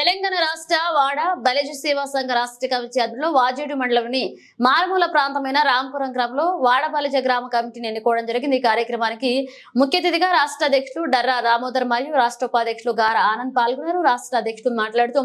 తెలంగాణ రాష్ట్ర వాడ బలజ సేవా సంఘ రాష్ట్ర కమిటీ అధ్యులు వాజేడు మండలంలోని మారుమూల ప్రాంతమైన రాంపురం గ్రామంలో వాడ బలజ గ్రామ కమిటీని ఎన్నుకోవడం జరిగింది. ఈ కార్యక్రమానికి ముఖ్య అతిథిగా రాష్ట్ర అధ్యక్షులు డర్రా దామోదర్ మరియు రాష్ట్ర ఉపాధ్యక్షులు గార ఆనంద్ పాల్గొన్నారు. రాష్ట్ర అధ్యక్షుడు మాట్లాడుతూ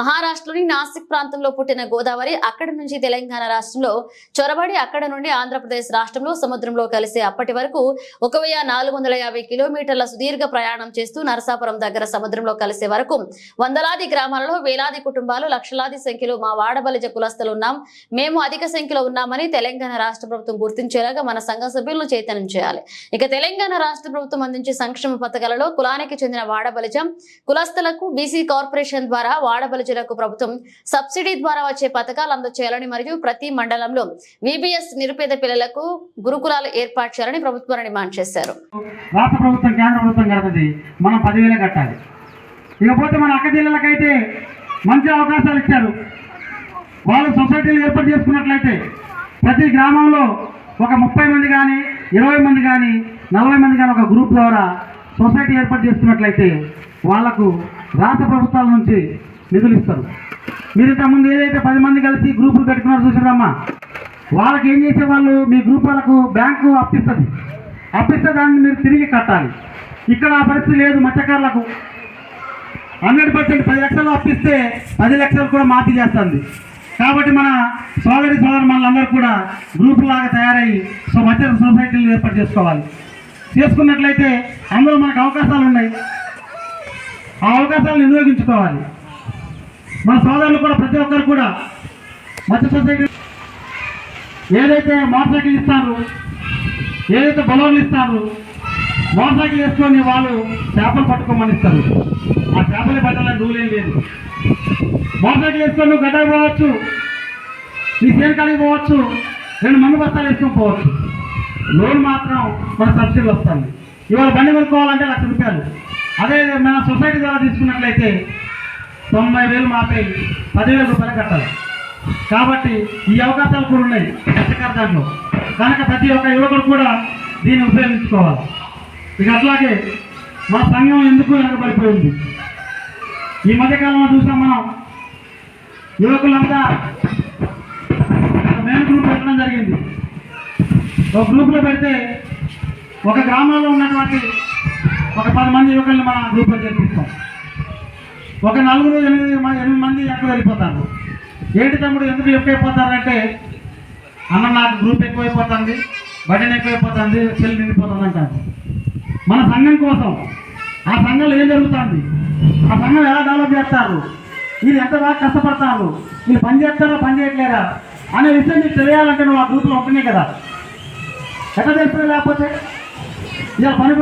మహారాష్ట్రలోని నాసిక్ ప్రాంతంలో పుట్టిన గోదావరి అక్కడి నుంచి తెలంగాణ రాష్ట్రంలో చొరబడి అక్కడ నుండి ఆంధ్రప్రదేశ్ రాష్ట్రంలో సముద్రంలో కలిసే అప్పటి వరకు ఒక నాలుగు వందల యాభై కిలోమీటర్ల సుదీర్ఘ ప్రయాణం చేస్తూ నరసాపురం దగ్గర సముద్రంలో కలిసే వరకు వందలాది గ్రామాలలో వేలాది కుటుంబాలు లక్షలాది సంఖ్యలో మా వాడబలిజ కులస్తులు ఉన్నాం. మేము అధిక సంఖ్యలో ఉన్నామని తెలంగాణ రాష్ట్ర ప్రభుత్వం గుర్తించేలాగా మన సంఘ సభ్యులను చైతన్యం చేయాలి. ఇక తెలంగాణ రాష్ట్ర ప్రభుత్వం అందించే సంక్షేమ పథకాలలో కులానికి చెందిన వాడబలిజం కులస్తులకు బీసీ కార్పొరేషన్ ద్వారా వాడబలిజలకు ప్రభుత్వం సబ్సిడీ ద్వారా వచ్చే పథకాలు అందచేయాలని మరియు ప్రతి మండలంలో విబిఎస్ నిరుపేద పిల్లలకు గురుకులాలు ఏర్పాటు చేయాలని ప్రభుత్వాన్ని డిమాండ్ చేశారు. రాష్ట్ర ప్రభుత్వం కేంద్ర ప్రభుత్వం కడుతుంది మనం పదివేలే కట్టాలి. ఇకపోతే మన అక్క జిల్లాలకైతే మంచి అవకాశాలు ఇచ్చారు. వాళ్ళు సొసైటీలు ఏర్పాటు చేసుకున్నట్లయితే ప్రతి గ్రామంలో ఒక ముప్పై మంది కానీ ఇరవై మంది కానీ నలభై మంది కానీ ఒక గ్రూప్ ద్వారా సొసైటీ ఏర్పాటు చేసుకున్నట్లయితే వాళ్ళకు రాష్ట్ర ప్రభుత్వాల నుంచి నిధులు ఇస్తారు. మీరు ఇంతకుముందు ఏదైతే పది మంది కలిసి గ్రూపులు పెట్టుకున్నారు చూసారమ్మా వాళ్ళకి ఏం చేసే వాళ్ళు మీ గ్రూప్ వాళ్ళకు బ్యాంకు అప్పిస్తుంది అప్పిస్తే దాన్ని మీరు తిరిగి కట్టాలి. ఇక్కడ ఆ పరిస్థితి లేదు మత్స్యకారులకు. హండ్రెడ్ పర్సెంట్ పది లక్షలు అప్పిస్తే పది లక్షలు కూడా మాఫీ చేస్తుంది. కాబట్టి మన సోదరి సోదరు మనందరూ కూడా గ్రూప్ లాగా తయారయ్యి సో మత్స్య సొసైటీలు ఏర్పాటు చేసుకోవాలి. చేసుకున్నట్లయితే అందులో మనకు అవకాశాలు ఉన్నాయి. ఆ అవకాశాలను వినియోగించుకోవాలి. మన సోదరులు కూడా ప్రతి ఒక్కరు కూడా మధ్య సొసైటీ ఏదైతే మోటార్ సైకిల్ ఇస్తారు ఏదైతే బలవన్లు ఇస్తారు మోటార్ సైకిల్ వేసుకొని వాళ్ళు చేపలు పట్టుకోమని ఇస్తారు. ఆ చేపలు పట్టాలని రూల్ లేదు. మోటార్ చేసుకొని వేసుకొని నువ్వు గడ్డకు పోవచ్చు. నీ సేను కాడికి పోవచ్చు. రెండు మంది బస్తాలు వేసుకొని పోవచ్చు. లోన్ మాత్రం మన సబ్సిడీలు వస్తుంది. ఇవాళ బండి కొనుక్కోవాలంటే లక్ష రూపాయలు. అదే మన సొసైటీ ద్వారా తీసుకున్నట్లయితే తొంభై వేలు మాపై పదివేల రూపాయలు కట్టాలి. కాబట్టి ఈ అవకాశాలు కూడా ఉన్నాయి కష్టకర దాంట్లో. కనుక ప్రతి ఒక్క యువకుడు కూడా దీన్ని ఉపయోగించుకోవాలి. ఇక అట్లాగే మన సంఘం ఎందుకు వెనకబడిపోయింది? ఈ మధ్యకాలంలో చూసాం మనం. యువకులంతా మెయిన్ గ్రూప్ పెట్టడం జరిగింది. ఒక గ్రూప్లో పెడితే ఒక గ్రామంలో ఉన్నటువంటి ఒక పది మంది యువకుల్ని మన గ్రూప్లో చేర్పిస్తాం. ఒక నలుగురు ఎనిమిది ఎనిమిది మంది ఎక్కువ వెళ్ళిపోతారు. ఏంటి తమ్ముడు ఎందుకు ఎక్కువైపోతారంటే అన్న నాకు గ్రూప్ ఎక్కువైపోతుంది బటన్ ఎక్కువైపోతుంది సెల్ నిండిపోతుంది అంటారు. మన సంఘం కోసం ఆ సంఘంలో ఏం జరుగుతుంది? ఆ సంఘం ఎలా డెవలప్ చేస్తారు? వీళ్ళు ఎంత బాగా కష్టపడతారు? వీళ్ళు పని చేస్తారా పని చేయట్లేరా అనే విషయం నీకు తెలియాలంటే నువ్వు ఆ గ్రూప్లో ఉంటున్నాయి కదా. ఎట్లా తెలుస్తుంది లేకపోతే? ఇలా పని